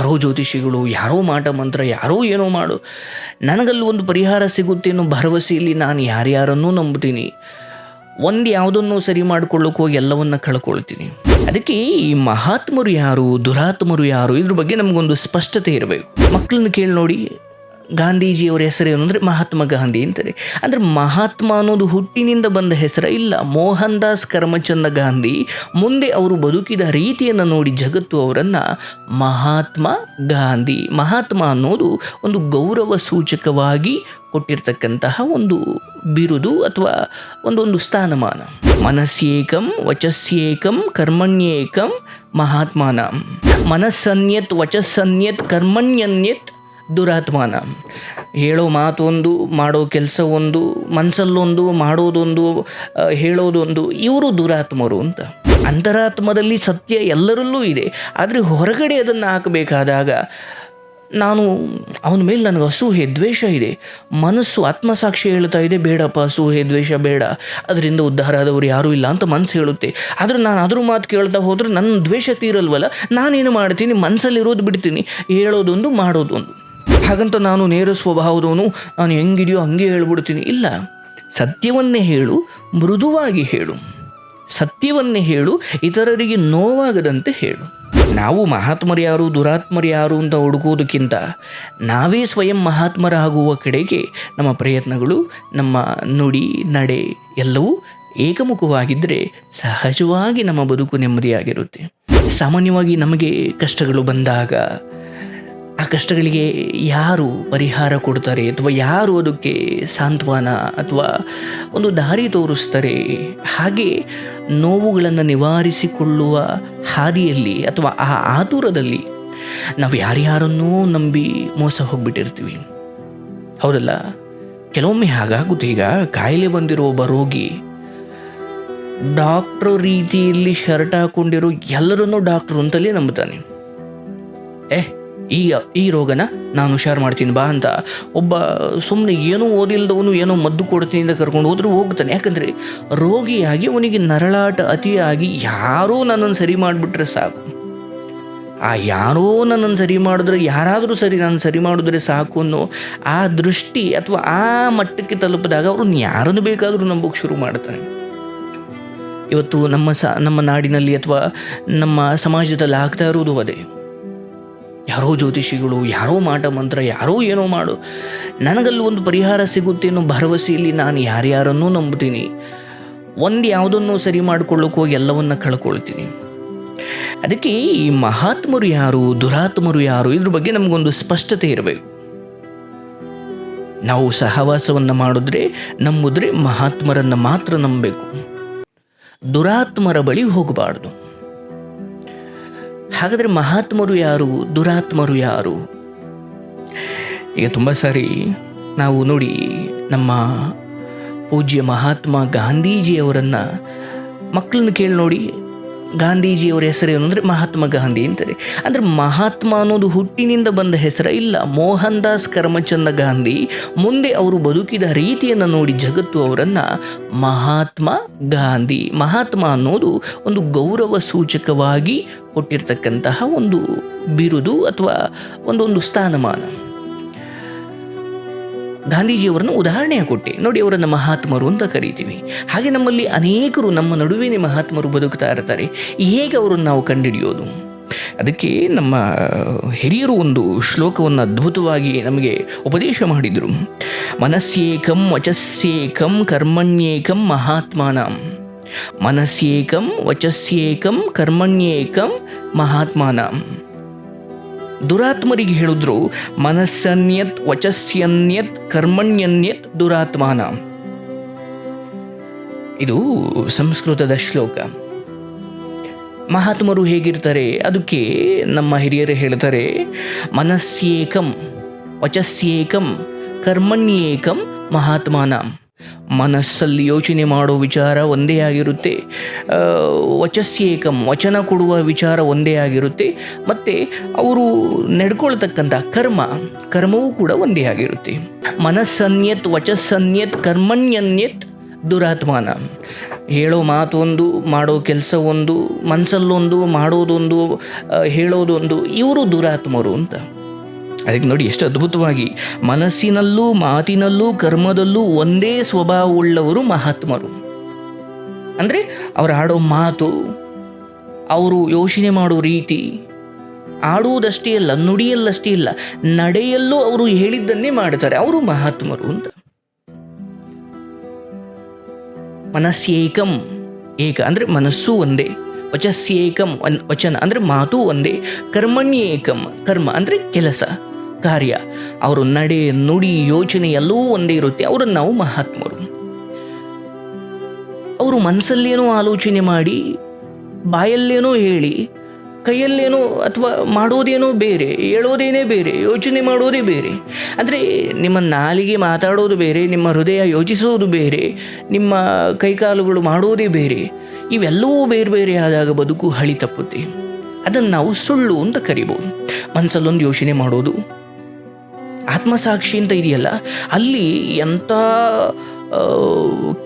ಯಾರೋ ಜ್ಯೋತಿಷಿಗಳು, ಯಾರೋ ಮಾಟ ಮಂತ್ರ, ಯಾರೋ ಏನೋ ಮಾಡು. ನನಗಲ್ಲಿ ಒಂದು ಪರಿಹಾರ ಸಿಗುತ್ತೆ ಅನ್ನೋ ಭರವಸೆಯಲ್ಲಿ ನಾನು ಯಾರ್ಯಾರನ್ನೂ ನಂಬ್ತೀನಿ ಒಂದು ಯಾವುದನ್ನು ಸರಿ ಮಾಡ್ಕೊಳ್ಳೋಕೆ ಹೋಗಿ ಎಲ್ಲವನ್ನ ಕಳ್ಕೊಳ್ತೀನಿ. ಅದಕ್ಕೆ ಈ ಮಹಾತ್ಮರು ಯಾರು, ದುರಾತ್ಮರು ಯಾರು, ಇದ್ರ ಬಗ್ಗೆ ನಮಗೊಂದು ಸ್ಪಷ್ಟತೆ ಇರಬೇಕು. ಮಕ್ಕಳನ್ನ ಕೇಳಿ ನೋಡಿ ಗಾಂಧೀಜಿಯವರ ಹೆಸರೇನು ಅಂದರೆ ಮಹಾತ್ಮ ಗಾಂಧಿ ಅಂತಾರೆ. ಅಂದರೆ ಮಹಾತ್ಮ ಅನ್ನೋದು ಹುಟ್ಟಿನಿಂದ ಬಂದ ಹೆಸರ ಇಲ್ಲ. ಮೋಹನ್ ದಾಸ್ ಕರ್ಮಚಂದ ಗಾಂಧಿ ಮುಂದೆ ಅವರು ಬದುಕಿದ ರೀತಿಯನ್ನು ನೋಡಿ ಜಗತ್ತು ಅವರನ್ನು ಮಹಾತ್ಮ ಗಾಂಧಿ. ಮಹಾತ್ಮ ಅನ್ನೋದು ಒಂದು ಗೌರವ ಸೂಚಕವಾಗಿ ಕೊಟ್ಟಿರ್ತಕ್ಕಂತಹ ಒಂದು ಬಿರುದು ಅಥವಾ ಒಂದೊಂದು ಸ್ಥಾನಮಾನ. ಮನಸ್ಸೇಕಂ ವಚಸ್ಸೇಕಂ ಕರ್ಮಣ್ಯೇಕಂ ಮಹಾತ್ಮಾನ. ಮನಸ್ಸನ್ಯತ್ ವಚಸ್ಸನ್ಯತ್ ಕರ್ಮಣ್ಯನ್ಯತ್ ದುರಾತ್ಮಾನ. ಹೇಳೋ ಮಾತೊಂದು, ಮಾಡೋ ಕೆಲಸ ಒಂದು ಮನಸ್ಸಲ್ಲೊಂದು ಮಾಡೋದೊಂದು ಹೇಳೋದೊಂದು, ಇವರು ದುರಾತ್ಮರು ಅಂತ. ಅಂತರಾತ್ಮದಲ್ಲಿ ಸತ್ಯ ಎಲ್ಲರಲ್ಲೂ ಇದೆ. ಆದರೆ ಹೊರಗಡೆ ಅದನ್ನು ಹಾಕಬೇಕಾದಾಗ ನಾನು, ಅವನ ಮೇಲೆ ನನಗೆ ಅಸೂಹೆ, ದ್ವೇಷ ಇದೆ. ಮನಸ್ಸು ಆತ್ಮಸಾಕ್ಷಿ ಹೇಳ್ತಾ ಇದೆ, ಬೇಡಪ್ಪ, ಅಸೂಹೆ, ದ್ವೇಷ ಬೇಡ. ಅದರಿಂದ ಉದ್ಧಾರ ಆದವರು ಯಾರೂ ಇಲ್ಲ ಅಂತ ಮನಸ್ಸು ಹೇಳುತ್ತೆ. ಆದರೆ ನಾನು ಅದ್ರ ಮಾತು ಕೇಳ್ತಾ ಹೋದ್ರೆ ನನ್ನ ದ್ವೇಷ ತೀರಲ್ವಲ್ಲ? ನಾನೇನು ಮಾಡ್ತೀನಿ? ಮನಸ್ಸಲ್ಲಿರೋದು ಬಿಡ್ತೀನಿ. ಹೇಳೋದೊಂದು, ಮಾಡೋದೊಂದು. ಹಾಗಂತ ನಾನು ನೇರ ಸ್ವಭಾವದವನು ನಾನು ಹೆಂಗಿದೆಯೋ ಹಂಗೆ ಹೇಳ್ಬಿಡ್ತೀನಿ. ಇಲ್ಲ, ಸತ್ಯವನ್ನೇ ಹೇಳು, ಮೃದುವಾಗಿ ಹೇಳು. ಸತ್ಯವನ್ನೇ ಹೇಳು, ಇತರರಿಗೆ ನೋವಾಗದಂತೆ ಹೇಳು. ನಾವು ಮಹಾತ್ಮರು ಯಾರು, ದುರಾತ್ಮರು ಯಾರು ಅಂತ ಹುಡುಕೋದಕ್ಕಿಂತ ನಾವೇ ಸ್ವಯಂ ಮಹಾತ್ಮರಾಗುವ ಕಡೆಗೆ ನಮ್ಮ ಪ್ರಯತ್ನಗಳು, ನಮ್ಮ ನುಡಿ, ನಡೆ ಎಲ್ಲವೂ ಏಕಮುಖವಾಗಿದ್ದರೆ ಸಹಜವಾಗಿ ನಮ್ಮ ಬದುಕು ನೆಮ್ಮದಿಯಾಗಿರುತ್ತೆ. ಸಾಮಾನ್ಯವಾಗಿ ನಮಗೆ ಕಷ್ಟಗಳು ಬಂದಾಗ ಆ ಕಷ್ಟಗಳಿಗೆ ಯಾರು ಪರಿಹಾರ ಕೊಡ್ತಾರೆ ಅಥವಾ ಯಾರು ಅದಕ್ಕೆ ಸಾಂತ್ವನ ಅಥವಾ ಒಂದು ದಾರಿ ತೋರಿಸ್ತಾರೆ? ಹಾಗೆ ನೋವುಗಳನ್ನು ನಿವಾರಿಸಿಕೊಳ್ಳುವ ಹಾದಿಯಲ್ಲಿ ಅಥವಾ ಆ ಆತುರದಲ್ಲಿ ನಾವು ಯಾರ್ಯಾರನ್ನೂ ನಂಬಿ ಮೋಸ ಹೋಗ್ಬಿಟ್ಟಿರ್ತೀವಿ. ಹೌದಲ್ಲ? ಕೆಲವೊಮ್ಮೆ ಹಾಗಾಗುತ್ತೆ ಈಗ ಕಾಯಿಲೆ ಬಂದಿರೋ ಒಬ್ಬ ರೋಗಿ ಡಾಕ್ಟ್ರು ರೀತಿಯಲ್ಲಿ ಶರ್ಟ್ ಹಾಕೊಂಡಿರೋ ಎಲ್ಲರನ್ನೂ ಡಾಕ್ಟ್ರು ಅಂತಲೇ ನಂಬುತ್ತಾನೆ. ಏ ಈ ಈ ರೋಗನ ನಾನು ಹುಷಾರು ಮಾಡ್ತೀನಿ, ಬಾ ಅಂತ. ಒಬ್ಬ ಸುಮ್ಮನೆ ಏನೂ ಓದಿಲ್ದವನು ಏನೋ ಮದ್ದು ಕೊಡ್ತೀನಿ ಅಂತ ಕರ್ಕೊಂಡು ಹೋದ್ರೂ ಹೋಗ್ತಾನೆ. ಯಾಕಂದರೆ ರೋಗಿಯಾಗಿ ಅವನಿಗೆ ನರಳಾಟ ಅತಿಯಾಗಿ ಯಾರೋ ನನ್ನನ್ನು ಸರಿ ಮಾಡಿಬಿಟ್ರೆ ಸಾಕು. ಆ ಯಾರೋ ನನ್ನನ್ನು ಸರಿ ಮಾಡಿದ್ರೆ, ಯಾರಾದರೂ ಸರಿ ನಾನು ಸರಿ ಮಾಡಿದ್ರೆ ಸಾಕು ಅನ್ನೋ ಆ ದೃಷ್ಟಿ ಅಥವಾ ಆ ಮಟ್ಟಕ್ಕೆ ತಲುಪಿದಾಗ ಅವ್ರನ್ನ ಯಾರನ್ನು ಬೇಕಾದರೂ ನಂಬೋಕೆ ಶುರು ಮಾಡ್ತಾನೆ. ಇವತ್ತು ನಮ್ಮ ಸ, ನಮ್ಮ ನಾಡಿನಲ್ಲಿ ಅಥವಾ ನಮ್ಮ ಸಮಾಜದಲ್ಲಿ ಆಗ್ತಾ ಇರೋದು ಅದೇ. ಯಾರೋ ಜ್ಯೋತಿಷಿಗಳು, ಯಾರೋ ಮಾಟ ಮಂತ್ರ, ಯಾರೋ ಏನೋ ಮಾಡು. ನನಗಲ್ಲಿ ಒಂದು ಪರಿಹಾರ ಸಿಗುತ್ತೆ ಅನ್ನೋ ಭರವಸೆಯಲ್ಲಿ ನಾನು ಯಾರ್ಯಾರನ್ನೂ ನಂಬ್ತೀನಿ. ಒಂದು ಯಾವುದನ್ನು ಸರಿ ಮಾಡ್ಕೊಳ್ಳೋಕೆ ಹೋಗಿ ಎಲ್ಲವನ್ನ ಕಳ್ಕೊಳ್ತೀನಿ. ಅದಕ್ಕೆ ಈ ಮಹಾತ್ಮರು ಯಾರು, ದುರಾತ್ಮರು ಯಾರು, ಇದ್ರ ಬಗ್ಗೆ ನಮಗೊಂದು ಸ್ಪಷ್ಟತೆ ಇರಬೇಕು. ನಾವು ಸಹವಾಸವನ್ನು ಮಾಡಿದ್ರೆ, ನಂಬಿದ್ರೆ ಮಹಾತ್ಮರನ್ನು ಮಾತ್ರ ನಂಬಬೇಕು. ದುರಾತ್ಮರ ಬಳಿ ಹೋಗಬಾರ್ದು. ಹಾಗಾದರೆ ಮಹಾತ್ಮರು ಯಾರು? ದುರಾತ್ಮರು ಯಾರು? ಈಗ ತುಂಬ ಸಾರಿ ನಾವು ನೋಡಿ ನಮ್ಮ ಪೂಜ್ಯ ಮಹಾತ್ಮ ಗಾಂಧೀಜಿಯವರನ್ನು ಮಕ್ಕಳನ್ನ ಕೇಳಿ ನೋಡಿ ಗಾಂಧೀಜಿಯವರ ಏನು ಅಂದರೆ ಮಹಾತ್ಮ ಗಾಂಧಿ ಅಂತಾರೆ. ಅಂದರೆ ಮಹಾತ್ಮ ಅನ್ನೋದು ಹುಟ್ಟಿನಿಂದ ಬಂದ ಹೆಸರ ಇಲ್ಲ. ಮೋಹನ್ ದಾಸ್ ಕರ್ಮಚಂದ ಗಾಂಧಿ ಮುಂದೆ ಅವರು ಬದುಕಿದ ರೀತಿಯನ್ನು ನೋಡಿ ಜಗತ್ತು ಅವರನ್ನು ಮಹಾತ್ಮ ಗಾಂಧಿ. ಮಹಾತ್ಮ ಅನ್ನೋದು ಒಂದು ಗೌರವ ಸೂಚಕವಾಗಿ ಕೊಟ್ಟಿರ್ತಕ್ಕಂತಹ ಒಂದು ಬಿರುದು ಅಥವಾ ಒಂದೊಂದು ಸ್ಥಾನಮಾನ. ಗಾಂಧೀಜಿಯವರನ್ನು ಉದಾಹರಣೆಯ ಕೊಟ್ಟೆ. ನೋಡಿ, ಅವರನ್ನು ಮಹಾತ್ಮರು ಅಂತ ಕರಿತೀವಿ. ಹಾಗೆ ನಮ್ಮಲ್ಲಿ ಅನೇಕರು ನಮ್ಮ ನಡುವೆನೇ ಮಹಾತ್ಮರು ಬದುಕ್ತಾ ಇರ್ತಾರೆ. ಹೇಗೆ ಅವರನ್ನು ನಾವು ಕಂಡುಹಿಡಿಯೋದು? ಅದಕ್ಕೆ ನಮ್ಮ ಹಿರಿಯರು ಒಂದು ಶ್ಲೋಕವನ್ನು ಅದ್ಭುತವಾಗಿ ನಮಗೆ ಉಪದೇಶ ಮಾಡಿದರು. ಮನಸ್ಸೇಕಂ ವಚಸ್ಸೇಕಂ ಕರ್ಮಣ್ಯೇಕಂ ಮಹಾತ್ಮಾನಂ. ಮನಸ್ಸೇಕಂ ವಚಸ್ಸೇಕಂ ಕರ್ಮಣ್ಯೇಕಂ ಮಹಾತ್ಮಾನಂ. ದುರಾತ್ಮರಿಗೆ ಹೇಳಿದ್ರು, ಮನಸ್ಸನ್ಯತ್ ವಚಸ್ಸನ್ಯತ್ ಕರ್ಮಣ್ಯನ್ಯತ್ ದುರಾತ್ಮಾನ. ಇದು ಸಂಸ್ಕೃತದ ಶ್ಲೋಕ. ಮಹಾತ್ಮರು ಹೇಗಿರ್ತಾರೆ, ಅದಕ್ಕೆ ನಮ್ಮ ಹಿರಿಯರು ಹೇಳ್ತಾರೆ ಮನಸ್ಸೇಕಂ ವಚಸ್ಸೇಕಂ ಕರ್ಮಣ್ಯೇಕಂ ಮಹಾತ್ಮಾನ. ಮನಸ್ಸಲ್ಲಿ ಯೋಚನೆ ಮಾಡೋ ವಿಚಾರ ಒಂದೇ ಆಗಿರುತ್ತೆ. ವಚಸ್ಯೇಕಂ ವಚನ ಕೊಡುವ ವಿಚಾರ ಒಂದೇ ಆಗಿರುತ್ತೆ. ಮತ್ತು ಅವರು ನಡ್ಕೊಳ್ತಕ್ಕಂಥ ಕರ್ಮ, ಕರ್ಮವೂ ಕೂಡ ಒಂದೇ ಆಗಿರುತ್ತೆ. ಮನಸ್ಸನ್ಯತ್, ವಚಸ್ಸನ್ಯತ್, ಕರ್ಮಣ್ಯನ್ಯತ್ ದುರಾತ್ಮಾನ. ಹೇಳೋ ಮಾತೊಂದು, ಮಾಡೋ ಕೆಲಸ ಒಂದು ಮನಸ್ಸಲ್ಲೊಂದು ಮಾಡೋದೊಂದು ಹೇಳೋದೊಂದು, ಇವರು ದುರಾತ್ಮರು ಅಂತ. ಅದಕ್ಕೆ ನೋಡಿ ಎಷ್ಟು ಅದ್ಭುತವಾಗಿ ಮನಸ್ಸಿನಲ್ಲೂ ಮಾತಿನಲ್ಲೂ ಕರ್ಮದಲ್ಲೂ ಒಂದೇ ಸ್ವಭಾವವುಳ್ಳವರು ಮಹಾತ್ಮರು. ಅಂದರೆ ಅವರು ಆಡೋ ಮಾತು, ಅವರು ಯೋಚನೆ ಮಾಡೋ ರೀತಿ ಆಡುವುದಷ್ಟೇ ಅಲ್ಲ, ನುಡಿಯಲ್ಲಷ್ಟೇ ಇಲ್ಲ, ನಡೆಯಲ್ಲೂ ಅವರು ಹೇಳಿದ್ದನ್ನೇ ಮಾಡ್ತಾರೆ, ಅವರು ಮಹಾತ್ಮರು ಅಂತ. ಮನಸ್ಸೇಕಂ ಏಕ ಅಂದರೆ ಮನಸ್ಸು ಒಂದೇ ವಚಸ್ಸೇಕಂ ವಚನ ಅಂದರೆ ಮಾತು ಒಂದೇ, ಕರ್ಮಣ್ಯೇಕಂ, ಕರ್ಮ ಅಂದರೆ ಕೆಲಸ. ಕಾರ್ಯ. ಅವರು ನಡೆ, ನುಡಿ, ಯೋಚನೆ ಎಲ್ಲವೂ ಒಂದೇ ಇರುತ್ತೆ. ಅವರನ್ನು ನಾವು ಮಹಾತ್ಮರು. ಅವರು ಮನಸ್ಸಲ್ಲೇನೋ ಆಲೋಚನೆ ಮಾಡಿ, ಬಾಯಲ್ಲೇನೋ ಹೇಳಿ, ಕೈಯಲ್ಲೇನೋ ಅಥವಾ ಮಾಡೋದೇನೋ ಬೇರೆ, ಹೇಳೋದೇನೇ ಬೇರೆ, ಯೋಚನೆ ಮಾಡೋದೇ ಬೇರೆ. ಅಂದರೆ ನಿಮ್ಮ ನಾಲಿಗೆ ಮಾತಾಡೋದು ಬೇರೆ, ನಿಮ್ಮ ಹೃದಯ ಯೋಚಿಸೋದು ಬೇರೆ, ನಿಮ್ಮ ಕೈಕಾಲುಗಳು ಮಾಡೋದೇ ಬೇರೆ, ಇವೆಲ್ಲವೂ ಬೇರೆ ಬೇರೆ ಆದಾಗ ಬದುಕು ಹಳಿ ತಪ್ಪುತ್ತೆ. ಅದನ್ನು ನಾವು ಸುಳ್ಳು ಅಂತ ಕರಿಬೋದು. ಮನಸ್ಸಲ್ಲೊಂದು ಯೋಚನೆ ಮಾಡೋದು ಆತ್ಮಸಾಕ್ಷಿ ಅಂತ ಇದೆಯಲ್ಲ, ಅಲ್ಲಿ ಎಂಥ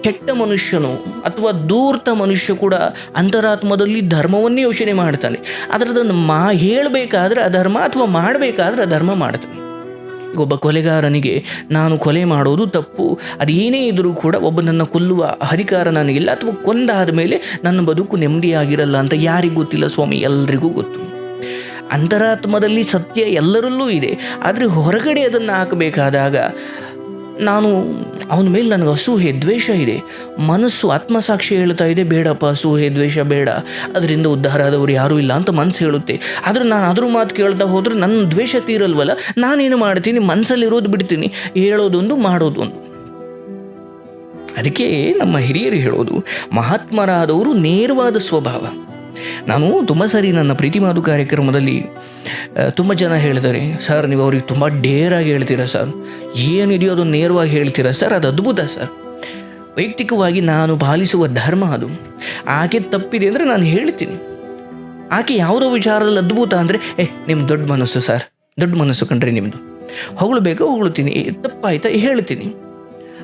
ಕೆಟ್ಟ ಮನುಷ್ಯನು ಅಥವಾ ದೂರ್ತ ಮನುಷ್ಯ ಕೂಡ ಅಂತರಾತ್ಮದಲ್ಲಿ ಧರ್ಮವನ್ನೇ ಯೋಚನೆ ಮಾಡ್ತಾನೆ. ಅದರದನ್ನು ಮಾ, ಹೇಳಬೇಕಾದ್ರೆ ಅಧರ್ಮ ಅಥವಾ ಮಾಡಬೇಕಾದ್ರೆ ಅಧರ್ಮ ಮಾಡ್ತಾನೆ. ಒಬ್ಬ ಕೊಲೆಗಾರನಿಗೆ ನಾನು ಕೊಲೆ ಮಾಡೋದು ತಪ್ಪು ಅದೇನೇ ಇದ್ದರೂ ಕೂಡ ಒಬ್ಬ ನನ್ನ ಕೊಲ್ಲುವ ಹರಿಕಾರ ನನಗಿಲ್ಲ ಅಥವಾ ಕೊಂದಾದ ಮೇಲೆ ನನ್ನ ಬದುಕು ನೆಮ್ಮದಿಯಾಗಿರಲ್ಲ ಅಂತ ಯಾರಿಗೂ ಗೊತ್ತಿಲ್ಲ ಸ್ವಾಮಿ, ಎಲ್ರಿಗೂ ಗೊತ್ತು. ಅಂತರಾತ್ಮದಲ್ಲಿ ಸತ್ಯ ಎಲ್ಲರಲ್ಲೂ ಇದೆ. ಆದರೆ ಹೊರಗಡೆ ಅದನ್ನು ಹಾಕಬೇಕಾದಾಗ ನಾನು, ಅವನ ಮೇಲೆ ನನಗೆ ಅಸೂಹೆ, ದ್ವೇಷ ಇದೆ. ಮನಸ್ಸು ಆತ್ಮಸಾಕ್ಷಿ ಹೇಳ್ತಾ ಇದೆ, ಬೇಡಪ್ಪ, ಅಸೂಹೆ, ದ್ವೇಷ ಬೇಡ. ಅದರಿಂದ ಉದ್ಧಾರ ಆದವರು ಯಾರೂ ಇಲ್ಲ ಅಂತ ಮನಸ್ಸು ಹೇಳುತ್ತೆ. ಆದರೆ ನಾನು ಅದ್ರ ಮಾತು ಕೇಳ್ತಾ ಹೋದ್ರೆ ನನ್ನ ದ್ವೇಷ ತೀರಲ್ವಲ್ಲ? ನಾನೇನು ಮಾಡ್ತೀನಿ? ಮನಸ್ಸಲ್ಲಿರೋದು ಬಿಡ್ತೀನಿ. ಹೇಳೋದೊಂದು ಮಾಡೋದೊಂದು ಅದಕ್ಕೆ ನಮ್ಮ ಹಿರಿಯರು ಹೇಳೋದು, ಮಹಾತ್ಮರಾದವರು ನೇರವಾದ ಸ್ವಭಾವ. ನಾನು ತುಂಬ ಸಾರಿ ನನ್ನ ಪ್ರೀತಿ ಮಾತು ಕಾರ್ಯಕ್ರಮದಲ್ಲಿ ತುಂಬ ಜನ ಹೇಳ್ತಾರೆ ಸರ್, ನೀವು ಅವ್ರಿಗೆ ತುಂಬ ಡೇರಾಗಿ ಹೇಳ್ತೀರಾ, ಸರ್? ಏನಿದೆಯೋ ಅದನ್ನು ನೇರವಾಗಿ ಹೇಳ್ತೀರಾ, ಸರ್? ಅದು ಅದ್ಭುತ, ಸರ್. ವೈಯಕ್ತಿಕವಾಗಿ ನಾನು ಪಾಲಿಸುವ ಧರ್ಮ ಅದು. ಆಕೆ ತಪ್ಪಿದೆ ಅಂದರೆ ನಾನು ಹೇಳ್ತೀನಿ. ಆಕೆ ಯಾವುದೋ ವಿಚಾರದಲ್ಲಿ ಅದ್ಭುತ ಅಂದರೆ, ಏ ನಿಮ್ಮ ದೊಡ್ಡ ಮನಸ್ಸು, ಸರ್. ದೊಡ್ಡ ಮನಸ್ಸು ಕಂಡ್ರಿ ನಿಮ್ಮದು ಹೊಗಳು ಹೊಗಳ್ತೀನಿ. ತಪ್ಪಾಯ್ತಾ, ಹೇಳ್ತೀನಿ.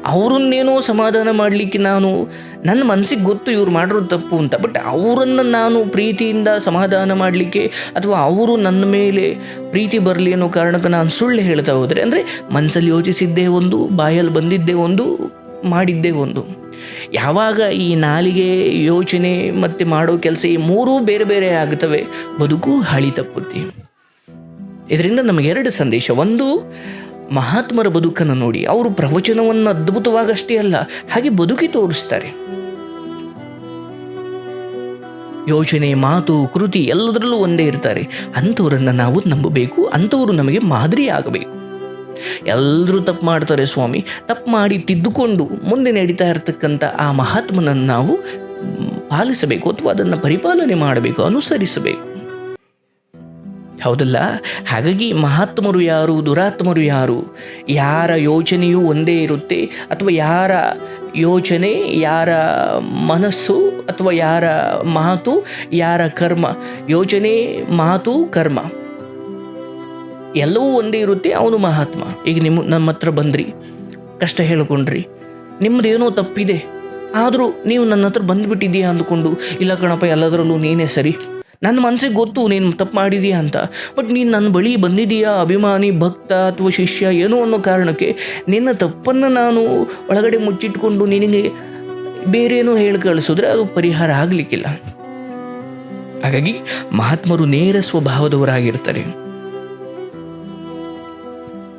ಅವರನ್ನೇನೋ ಸಮಾಧಾನ ಮಾಡಲಿಕ್ಕೆ ನಾನು ನನ್ನ ಮನಸ್ಸಿಗೆ ಗೊತ್ತು ಇವ್ರು ಮಾಡಿರೋದು ತಪ್ಪು ಅಂತ. ಬಟ್ ಅವರನ್ನು ನಾನು ಪ್ರೀತಿಯಿಂದ ಸಮಾಧಾನ ಮಾಡಲಿಕ್ಕೆ ಅಥವಾ ಅವರು ನನ್ನ ಮೇಲೆ ಪ್ರೀತಿ ಬರಲಿ ಅನ್ನೋ ಕಾರಣಕ್ಕೆ ನಾನು ಸುಳ್ಳು ಹೇಳ್ತಾ ಹೋದರೆ, ಅಂದರೆ ಮನಸ್ಸಲ್ಲಿ ಯೋಚಿಸಿದ್ದೇ ಒಂದು, ಬಾಯಲ್ಲಿ ಬಂದಿದ್ದೇ ಒಂದು, ಮಾಡಿದ್ದೇ ಒಂದು. ಯಾವಾಗ ಈ ನಾಲಿಗೆ ಯೋಚನೆ ಮತ್ತು ಮಾಡೋ ಕೆಲಸ ಈ ಮೂರೂ ಬೇರೆ ಬೇರೆ ಆಗ್ತವೆ, ಬದುಕು ಹಳಿ ತಪ್ಪುತ್ತೆ. ಇದರಿಂದ ನಮಗೆ ಎರಡು ಸಂದೇಶ. ಒಂದು ಮಹಾತ್ಮರ ಬದುಕನ್ನು ನೋಡಿ ಅವರು ಪ್ರವಚನವನ್ನು ಅದ್ಭುತವಾಗಷ್ಟೇ ಅಲ್ಲ, ಹಾಗೆ ಬದುಕಿ ತೋರಿಸ್ತಾರೆ. ಯೋಚನೆ, ಮಾತು, ಕೃತಿ ಎಲ್ಲದರಲ್ಲೂ ಒಂದೇ ಇರ್ತಾರೆ. ಅಂಥವರನ್ನು ನಾವು ನಂಬಬೇಕು, ಅಂಥವರು ನಮಗೆ ಮಾದರಿ ಆಗಬೇಕು. ಎಲ್ಲರೂ ತಪ್ಪು ಮಾಡ್ತಾರೆ ಸ್ವಾಮಿ. ತಪ್ಪು ಮಾಡಿ ತಿದ್ದುಕೊಂಡು ಮುಂದೆ ನಡೀತಾ ಇರತಕ್ಕಂಥ ಆ ಮಹಾತ್ಮನನ್ನು ನಾವು ಪಾಲಿಸಬೇಕು ಅಥವಾ ಅದನ್ನು ಪರಿಪಾಲನೆ ಮಾಡಬೇಕು, ಅನುಸರಿಸಬೇಕು. ಹೌದಲ್ಲ? ಹಾಗಾಗಿ ಮಹಾತ್ಮರು ಯಾರು, ದುರಾತ್ಮರು ಯಾರು? ಯಾರ ಯೋಚನೆಯೂ ಒಂದೇ ಇರುತ್ತೆ ಅಥವಾ ಯಾರ ಯೋಚನೆ, ಯಾರ ಮನಸ್ಸು ಅಥವಾ ಯಾರ ಮಾತು, ಯಾರ ಕರ್ಮ? ಯೋಚನೆ, ಮಾತು, ಕರ್ಮ. ಎಲ್ಲವೂ ಒಂದೇ ಇರುತ್ತೆ, ಅವನು ಮಹಾತ್ಮ. ಈಗ ನಿಮ್ಮ ನಮ್ಮ ಹತ್ರ ಬಂದ್ರಿ. ಕಷ್ಟ ಹೇಳ್ಕೊಂಡ್ರಿ. ನಿಮ್ಮದೇನೋ ತಪ್ಪಿದೆ. ಆದರೂ ನೀವು ನನ್ನ ಹತ್ರ ಬಂದುಬಿಟ್ಟಿದ್ದೀಯಾ ಅಂದ್ಕೊಂಡು, ಇಲ್ಲ ಕಣಪ್ಪ, ಎಲ್ಲದರಲ್ಲೂ ನೀನೇ ಸರಿ. ನನ್ನ ಮನಸ್ಸಿಗೆ ಗೊತ್ತು, ನೀನು ತಪ್ಪು ಮಾಡಿದೀಯಾ ಅಂತ. ಬಟ್ ನೀನು ನನ್ನ ಬಳಿ ಬಂದಿದೀಯಾ, ಅಭಿಮಾನಿ, ಭಕ್ತ ಅಥವಾ ಶಿಷ್ಯ ಏನೋ ಅನ್ನೋ ಕಾರಣಕ್ಕೆ ನಿನ್ನ ತಪ್ಪನ್ನು ನಾನು ಒಳಗಡೆ ಮುಚ್ಚಿಟ್ಕೊಂಡು ನಿನಗೆ ಬೇರೇನೋ ಹೇಳಿ ಕಳಿಸಿದ್ರೆ ಅದು ಪರಿಹಾರ ಆಗಲಿಕ್ಕಿಲ್ಲ. ಹಾಗಾಗಿ ಮಹಾತ್ಮರು ನೇರ ಸ್ವಭಾವದವರಾಗಿರ್ತಾರೆ.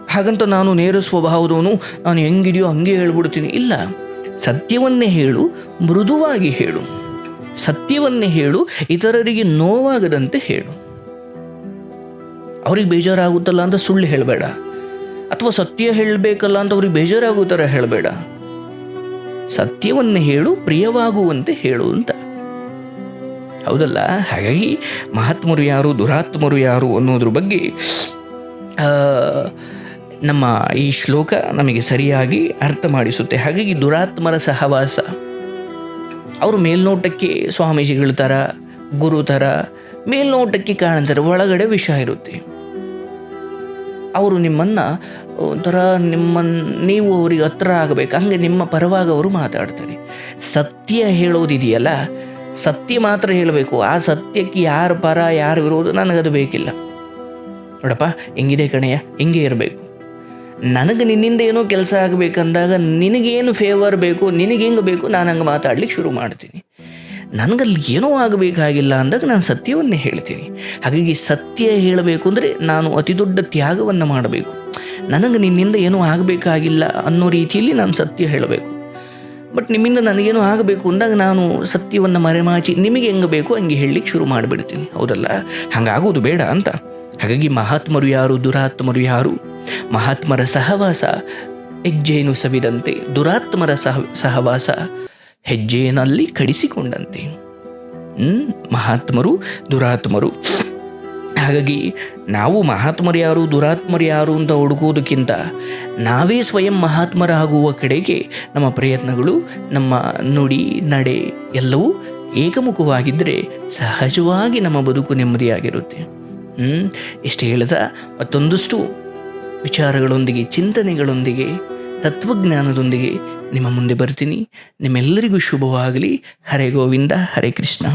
ಹಾಗಂತ ನಾನು ನೇರ ಸ್ವಭಾವದವನು, ನಾನು ಹೆಂಗಿದೆಯೋ ಹಂಗೆ ಹೇಳ್ಬಿಡ್ತೀನಿ. ಇಲ್ಲ, ಸತ್ಯವನ್ನೇ ಹೇಳು, ಮೃದುವಾಗಿ ಹೇಳು. ಸತ್ಯವನ್ನೇ ಹೇಳು, ಇತರರಿಗೆ ನೋವಾಗದಂತೆ ಹೇಳು. ಅವ್ರಿಗೆ ಬೇಜಾರಾಗುತ್ತಲ್ಲ ಅಂತ ಸುಳ್ಳು ಹೇಳಬೇಡ. ಅಥವಾ ಸತ್ಯ ಹೇಳಬೇಕಲ್ಲ ಅಂತ ಅವ್ರಿಗೆ ಬೇಜಾರಾಗೋ ಥರ ಹೇಳಬೇಡ. ಸತ್ಯವನ್ನು ಹೇಳು, ಪ್ರಿಯವಾಗುವಂತೆ ಹೇಳು ಅಂತ. ಹೌದಲ್ಲ? ಹಾಗಾಗಿ ಮಹಾತ್ಮರು ಯಾರು, ದುರಾತ್ಮರು ಯಾರು ಅನ್ನೋದ್ರ ಬಗ್ಗೆ ನಮ್ಮ ಈ ಶ್ಲೋಕ ನಮಗೆ ಸರಿಯಾಗಿ ಅರ್ಥ ಮಾಡಿಸುತ್ತೆ. ಹಾಗಾಗಿ ದುರಾತ್ಮರ ಸಹವಾಸ. ಅವರು ಮೇಲ್ನೋಟಕ್ಕೆ ಸ್ವಾಮೀಜಿಗಳ ಥರ ಗುರು ಥರ ಮೇಲ್ನೋಟಕ್ಕೆ ಕಾಣ್ತಾರೆ ಒಳಗಡೆ ವಿಷ ಇರುತ್ತೆ. ಅವರು ನಿಮ್ಮನ್ನು ಒಂಥರ ನಿಮ್ಮನ್ನು ನೀವು ಅವರಿಗೆ ಹತ್ರ ಆಗಬೇಕು, ಹಂಗೆ ನಿಮ್ಮ ಪರವಾಗಿ ಅವರು ಮಾತಾಡ್ತಾರೆ. ಸತ್ಯ ಹೇಳೋದಿದೆಯಲ್ಲ, ಸತ್ಯ ಮಾತ್ರ ಹೇಳಬೇಕು, ಆ ಸತ್ಯಕ್ಕೆ ಯಾರು ಪರ, ಯಾರು ವಿರೋಧ, ನನಗದು ಬೇಕಿಲ್ಲ. ನೋಡಪ್ಪ, ಹೆಂಗಿದೆ ಕಣೆಯ ಹಿಂಗೆ ಇರಬೇಕು. ನನಗೆ ನಿನ್ನಿಂದ ಏನೋ ಕೆಲಸ ಆಗಬೇಕಂದಾಗ ನಿನಗೇನು ಫೇವರ್ ಬೇಕು, ನಿನಗೆ ಹೆಂಗೆ ಬೇಕು, ನಾನು ಹಂಗೆ ಮಾತಾಡ್ಲಿಕ್ಕೆ ಶುರು ಮಾಡ್ತೀನಿ. ನನಗಲ್ಲಿ ಏನೋ ಆಗಬೇಕಾಗಿಲ್ಲ ಅಂದಾಗ ನಾನು ಸತ್ಯವನ್ನೇ ಹೇಳ್ತೀನಿ. ಹಾಗಾಗಿ ಸತ್ಯ ಹೇಳಬೇಕು ಅಂದರೆ ನಾನು ಅತಿ ದೊಡ್ಡ ತ್ಯಾಗವನ್ನು ಮಾಡಬೇಕು. ನನಗೆ ನಿನ್ನಿಂದ ಏನೂ ಆಗಬೇಕಾಗಿಲ್ಲ ಅನ್ನೋ ರೀತಿಯಲ್ಲಿ ನಾನು ಸತ್ಯ ಹೇಳಬೇಕು. ಬಟ್ ನಿಮ್ಮಿಂದ ನನಗೇನು ಆಗಬೇಕು ಅಂದಾಗ ನಾನು ಸತ್ಯವನ್ನು ಮರೆಮಾಚಿ ನಿಮಗೆ ಹೆಂಗೆ ಬೇಕು ಹಂಗೆ ಹೇಳಲಿಕ್ಕೆ ಶುರು ಮಾಡಿಬಿಡ್ತೀನಿ. ಹೌದಲ್ಲ? ಹಂಗಾಗೋದು ಬೇಡ ಅಂತ. ಹಾಗಾಗಿ ಮಹಾತ್ಮರು ಯಾರು, ದುರಾತ್ಮರು ಯಾರು? ಮಹಾತ್ಮರ ಸಹವಾಸ. ಹೆಜ್ಜೆಯನ್ನು ಸವಿದಂತೆ ದುರಾತ್ಮರ ಸಹ, ಸಹವಾಸ ಹೆಜ್ಜೆಯಲ್ಲಿ ಕಡಿಸಿಕೊಂಡಂತೆ. ಮಹಾತ್ಮರು, ದುರಾತ್ಮರು. ಹಾಗಾಗಿ ನಾವು ಮಹಾತ್ಮರು ಯಾರು, ದುರಾತ್ಮರು ಯಾರು ಅಂತ ಹುಡುಕೋದಕ್ಕಿಂತ ನಾವೇ ಸ್ವಯಂ ಮಹಾತ್ಮರಾಗುವ ಕಡೆಗೆ ನಮ್ಮ ಪ್ರಯತ್ನಗಳು, ನಮ್ಮ ನುಡಿ, ನಡೆ ಎಲ್ಲವೂ ಏಕಮುಖವಾಗಿದ್ದರೆ ಸಹಜವಾಗಿ ನಮ್ಮ ಬದುಕು ನೆಮ್ಮದಿಯಾಗಿರುತ್ತೆ. ಹ್ಞೂ ಇಷ್ಟು ಹೇಳಿದ ಮತ್ತೊಂದಷ್ಟು ವಿಚಾರಗಳೊಂದಿಗೆ ಚಿಂತನೆಗಳೊಂದಿಗೆ ತತ್ವಜ್ಞಾನದೊಂದಿಗೆ ನಿಮ್ಮ ಮುಂದೆ ಬರ್ತೀನಿ. ನಿಮ್ಮೆಲ್ಲರಿಗೂ ಶುಭವಾಗಲಿ. ಹರೇ ಗೋವಿಂದ ಹರೇ ಕೃಷ್ಣ.